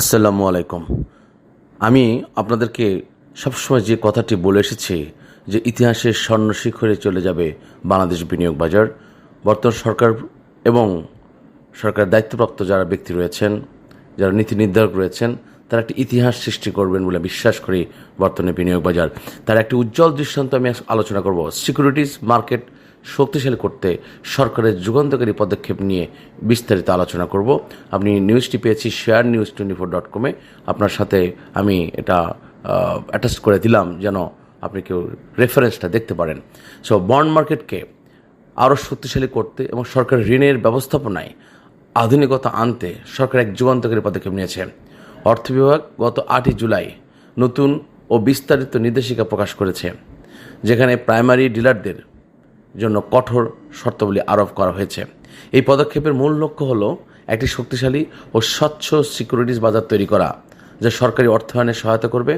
আসসালামু আলাইকুম। আমি আপনাদেরকে সবসময় যে কথাটি বলে এসেছি যে ইতিহাসের স্বর্ণ শিখরে চলে যাবে বাংলাদেশ বিনিয়োগ বাজার, বর্তমান সরকার এবং সরকার দায়িত্বপ্রাপ্ত যারা ব্যক্তি রয়েছেন, যারা নীতি নির্ধারক রয়েছেন, তারা একটি ইতিহাস সৃষ্টি করবেন বলে বিশ্বাস করি বর্তমানে বিনিয়োগ বাজার। তার একটি উজ্জ্বল দৃষ্টান্ত আমি আলোচনা করব। সিকিউরিটিজ মার্কেট শক্তিশালী করতে সরকারের যুগান্তকারী পদক্ষেপ নিয়ে বিস্তারিত আলোচনা করব। আপনি নিউজটি পেয়েছি share news twenty four dot কমে আপনার সাথে আমি এটা অ্যাটাচ করে দিলাম যেন আপনি কেউ রেফারেন্সটা দেখতে পারেন। সো বন্ড মার্কেটকে আরও শক্তিশালী করতে এবং সরকার ঋণের ব্যবস্থাপনায় আধুনিকতা আনতে সরকার এক যুগান্তকারী পদক্ষেপ নিয়েছে। অর্থ বিভাগ গত আটই জুলাই নতুন ও বিস্তারিত নির্দেশিকা প্রকাশ করেছে, যেখানে প্রাইমারি ডিলারদের জন্য কঠোর শর্তাবলী আরোপ করা হয়েছে। এই পদক্ষেপের মূল লক্ষ্য হল একটি শক্তিশালী ও স্বচ্ছ সিকিউরিটিজ বাজার তৈরি করা, যা সরকারি অর্থায়নে সহায়তা করবে,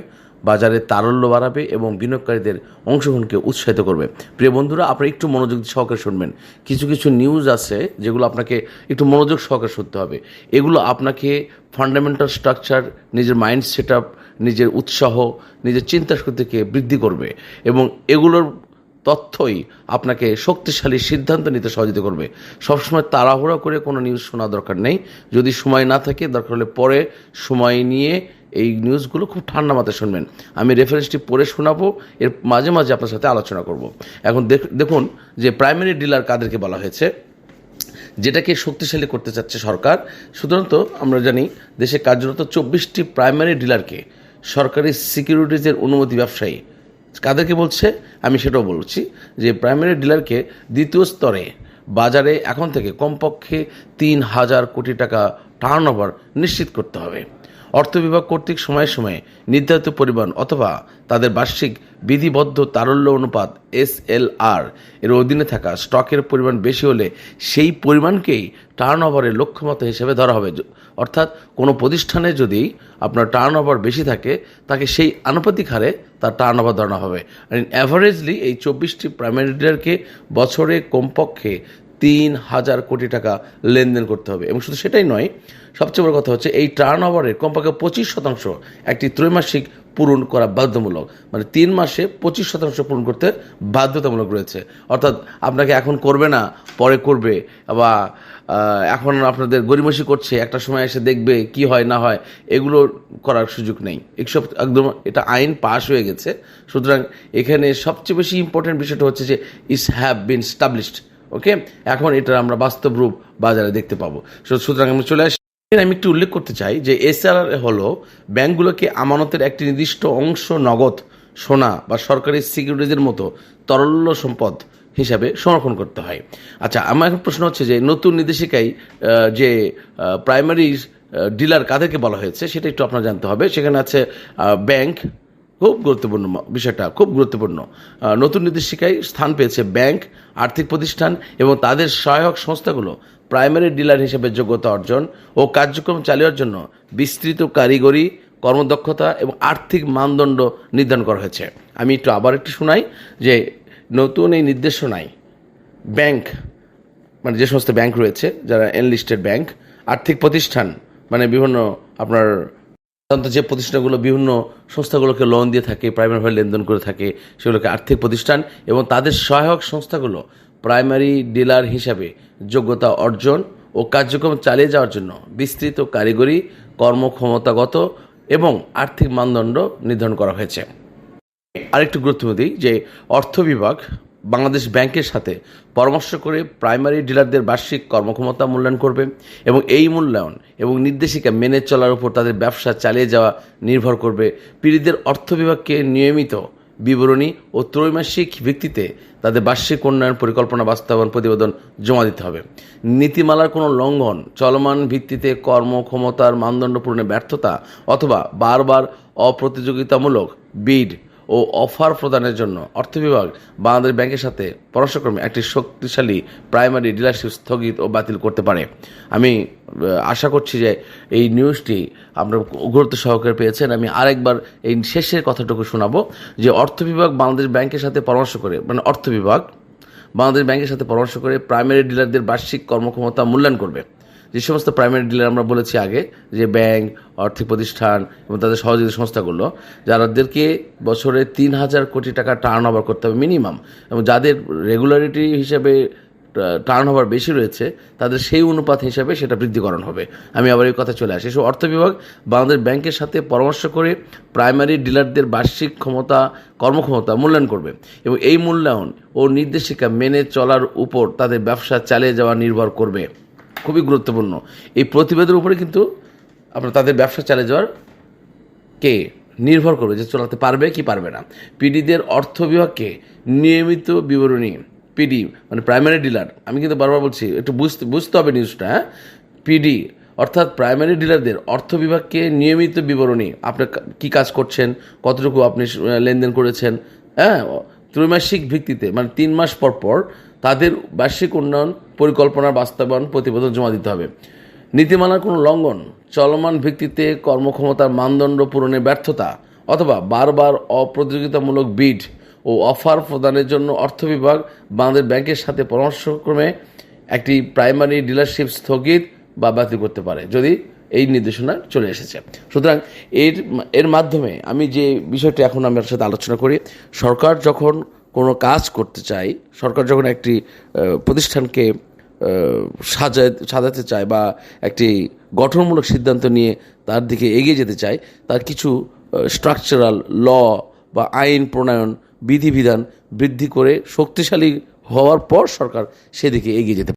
বাজারে তারল্য বাড়াবে এবং বিনিয়োগকারীদের অংশগ্রহণকে উৎসাহিত করবে। প্রিয় বন্ধুরা, আপনারা একটু মনোযোগ সহকারে শুনবেন। কিছু কিছু নিউজ আছে যেগুলো আপনাকে একটু মনোযোগ সহকারে শুনতে হবে। এগুলো আপনাকে ফান্ডামেন্টাল স্ট্রাকচার নিজের মাইন্ড সেট আপ নিজের উৎসাহ, নিজের চিন্তা শক্তিকে বৃদ্ধি করবে এবং এগুলোর তথ্যই আপনাকে শক্তিশালী সিদ্ধান্ত নিতে সহযোগিতা করবে। সবসময় তাড়াহুড়া করে কোনো নিউজ শোনা দরকার নেই। যদি সময় না থাকে, দরকার হলে পরে সময় নিয়ে এই নিউজগুলো খুব ঠান্ডা মাথায় শুনবেন। আমি রেফারেন্সটি পড়ে শোনাবো, এর মাঝে মাঝে আপনার সাথে আলোচনা করব। এখন দেখ- দেখুন যে প্রাইমারি ডিলার কাদেরকে বলা হয়েছে, যেটাকে শক্তিশালী করতে চাচ্ছে সরকার সাধারণত আমরা জানি দেশে কার্যরত চব্বিশটি প্রাইমারি ডিলারকে সরকারি সিকিউরিটিজের অনুমতি ব্যবসায়ী কাদেরকে বলছে, আমি সেটাও বলছি যে প্রাইমারি ডিলারকে দ্বিতীয় স্তরে বাজারে এখন থেকে কমপক্ষে তিন হাজার কোটি টাকা টার্ন নিশ্চিত করতে হবে। অর্থ বিভাগ কর্তৃক সময়ে সময়ে নির্ধারিত পরিমাণ অথবা তাদের বার্ষিক বিধিবদ্ধ তারল্য অনুপাত এস এল আর এর অধীনে থাকা স্টকের পরিমাণ বেশি হলে সেই পরিমাণকেই টার্ন ওভারের লক্ষ্যমাত্রা হিসেবে ধরা হবে। অর্থাৎ কোনো প্রতিষ্ঠানে যদি আপনার টার্ন ওভার বেশি থাকে, তাকে সেই আনুপাতিক হারে তার টার্ন ওভার ধরানো হবে অ্যাভারেজলি এই চব্বিশটি প্রাইমারি ডিলারকে বছরে কমপক্ষে তিন হাজার কোটি টাকা লেনদেন করতে হবে। এবং শুধু সেটাই নয়, সবচেয়ে বড় কথা হচ্ছে এই টার্ন ওভারের কমপক্ষে পঁচিশ শতাংশ একটি ত্রৈমাসিক পূরণ করা বাধ্যতামূলক। মানে তিন মাসে পঁচিশ শতাংশ পূরণ করতে বাধ্যতামূলক রয়েছে। অর্থাৎ আপনাকে এখন করবে না, পরে করবে। বা এখন আপনাদের গরিমসি করছে, একটা সময় এসে দেখবে কি হয়, না হয়, এগুলো করার সুযোগ নেই। এসব একদম, এটা আইন পাশ হয়ে গেছে। সুতরাং এখানে সবচেয়ে বেশি ইম্পর্টেন্ট বিষয়টা হচ্ছে যে ইস হ্যাভ বিন স্টাবলিশড ওকে এখন এটা আমরা বাস্তব রূপ বাজারে দেখতে পাবো। সুতরাং আমি চলে আসি। এখানে আমি একটু উল্লেখ করতে চাই যে এসআর হলো ব্যাংকগুলোকে আমানতের একটি নির্দিষ্ট অংশ নগদ সোনা বা সরকারি সিকিউরিটিজের মতো তরল্য সম্পদ হিসাবে সংরক্ষণ করতে হয়। আচ্ছা আমার এখন প্রশ্ন হচ্ছে যে নতুন নির্দেশিকায় যে প্রাইমারি ডিলার কাদেরকে বলা হয়েছে সেটা একটু আপনার জানতে হবে। সেখানে আছে ব্যাংক খুব গুরুত্বপূর্ণ বিষয়টা, খুব গুরুত্বপূর্ণ। নতুন নির্দেশিকায় স্থান পেয়েছে ব্যাংক আর্থিক প্রতিষ্ঠান এবং তাদের সহায়ক সংস্থাগুলো প্রাইমারি ডিলার হিসেবে যোগ্যতা অর্জন ও কার্যক্রম চালানোর জন্য বিস্তৃত কারিগরি, কর্মদক্ষতা এবং আর্থিক মানদণ্ড নির্ধারণ করা হয়েছে। আমি একটু আবার একটু শোনাই যে নতুন এই নির্দেশনায় ব্যাংক মানে যে সমস্ত ব্যাংক রয়েছে, যারা এনলিস্টেড ব্যাংক, আর্থিক প্রতিষ্ঠান মানে বিভিন্ন আপনার সাধারণত যে প্রতিষ্ঠানগুলো বিভিন্ন সংস্থাগুলোকে লোন দিয়ে থাকে প্রাইমারিভাবে লেনদেন করে থাকে, সেগুলোকে আর্থিক প্রতিষ্ঠান এবং তাদের সহায়ক সংস্থাগুলো প্রাইমারি ডিলার হিসাবে যোগ্যতা অর্জন ও কার্যক্রম চালিয়ে যাওয়ার জন্য বিস্তৃত কারিগরি, কর্মক্ষমতাগত এবং আর্থিক মানদণ্ড নির্ধারণ করা হয়েছে। আরেকটু গুরুত্বপূর্ণ দিই যে অর্থ বিভাগ বাংলাদেশ ব্যাংকের সাথে পরামর্শ করে প্রাইমারি ডিলারদের বার্ষিক কর্মক্ষমতা মূল্যায়ন করবে এবং এই মূল্যায়ন এবং নির্দেশিকা মেনে চলার উপর তাদের ব্যবসা চালিয়ে যাওয়া নির্ভর করবে। পীড়িতদের অর্থ বিভাগকে নিয়মিত বিবরণী ও ত্রৈমাসিক ভিত্তিতে তাদের বার্ষিক উন্নয়ন পরিকল্পনা বাস্তবায়ন প্রতিবেদন জমা দিতে হবে। নীতিমালার কোনো লঙ্ঘন, চলমান ভিত্তিতে কর্মক্ষমতার মানদণ্ড পূরণে ব্যর্থতা অথবা বারবার অপ্রতিযোগিতামূলক বিড ও অফার প্রদানের জন্য অর্থ বিভাগ বাংলাদেশ ব্যাংকের সাথে পরামর্শক্রমে একটি শক্তিশালী প্রাইমারি ডিলারশিপ স্থগিত ও বাতিল করতে পারে। আমি আশা করছি যে এই নিউজটি আপনারা গুরুত্ব সহকারে পেয়েছেন। আমি আরেকবার এই শেষের কথাটুকু শোনাবো যে অর্থ বিভাগ বাংলাদেশ ব্যাংকের সাথে পরামর্শ করে মানে অর্থ বিভাগ বাংলাদেশ ব্যাংকের সাথে পরামর্শ করে প্রাইমারি ডিলারদের বার্ষিক কর্মক্ষমতা মূল্যায়ন করবে। যে সমস্ত প্রাইমারি ডিলার আমরা বলেছি আগে, যে ব্যাংক আর্থিক প্রতিষ্ঠান এবং তাদের সহযোগী সংস্থাগুলো যাদেরকে বছরে তিন হাজার কোটি টাকা টার্ন ওভার করতে হবে মিনিমাম এবং যাদের রেগুলারিটি হিসেবে টার্ন ওভার বেশি রয়েছে, তাদের সেই অনুপাত হিসাবে সেটা বৃদ্ধিকরণ হবে। আমি আবার এই কথা চলে আসি। সো অর্থ বিভাগ বাংলাদেশ ব্যাংকের সাথে পরামর্শ করে প্রাইমারি ডিলারদের বার্ষিক ক্ষমতা, কর্মক্ষমতা মূল্যায়ন করবে এবং এই মূল্যায়ন ও নির্দেশিকা মেনে চলার উপর তাদের ব্যবসা চালিয়ে যাওয়া নির্ভর করবে। খুবই গুরুত্বপূর্ণ। এই প্রতিবেদনের উপরে কিন্তু আপনার তাদের ব্যবসা চালিয়ে যাওয়ার কে নির্ভর করবে যে চলাতে পারবে কি পারবে না। পিডিদের অর্থ বিভাগকে নিয়মিত বিবরণী, পিডি মানে প্রাইমারি ডিলার আমি কিন্তু বারবার বলছি, একটু বুঝতে বুঝতে হবে নিউজটা হ্যাঁ? পিডি, অর্থাৎ প্রাইমারি ডিলারদের অর্থ বিভাগকে নিয়মিত বিবরণী, আপনি কি কাজ করছেন, কতটুকু আপনি লেনদেন করেছেন হ্যাঁ? ত্রৈমাসিক ভিত্তিতে মানে তিন মাস পর পর তাদের বার্ষিক উন্নয়ন পরিকল্পনার বাস্তবায়ন প্রতিবেদন জমা দিতে হবে। নীতিমালার কোনো লঙ্ঘন, চলমান ভিত্তিতে কর্মক্ষমতার মানদণ্ড পূরণে ব্যর্থতা অথবা বারবার অপ্রতিযোগিতামূলক বিড ও অফার প্রদানের জন্য অর্থ বিভাগ বাংলাদেশ ব্যাংকের সাথে পরামর্শক্রমে একটি প্রাইমারি ডিলারশিপ স্থগিত বা বাতিল করতে পারে। যদি এই নির্দেশনা চলে এসেছে। সুতরাং এর এর মাধ্যমে আমি যে বিষয়টি এখন আমি আপনার সাথে আলোচনা করি, সরকার যখন কোনো কাজ করতে চায়, সরকার যখন একটি প্রতিষ্ঠানকে সাজায় সাজাতে চায় বা একটি গঠনমূলক সিদ্ধান্ত নিয়ে তার দিকে এগিয়ে যেতে চায়, তার কিছু স্ট্রাকচারাল ল বা আইন প্রণয়ন বিধিবিধান বৃদ্ধি করে শক্তিশালী হওয়ার পর সরকার সেদিকে এগিয়ে যেতে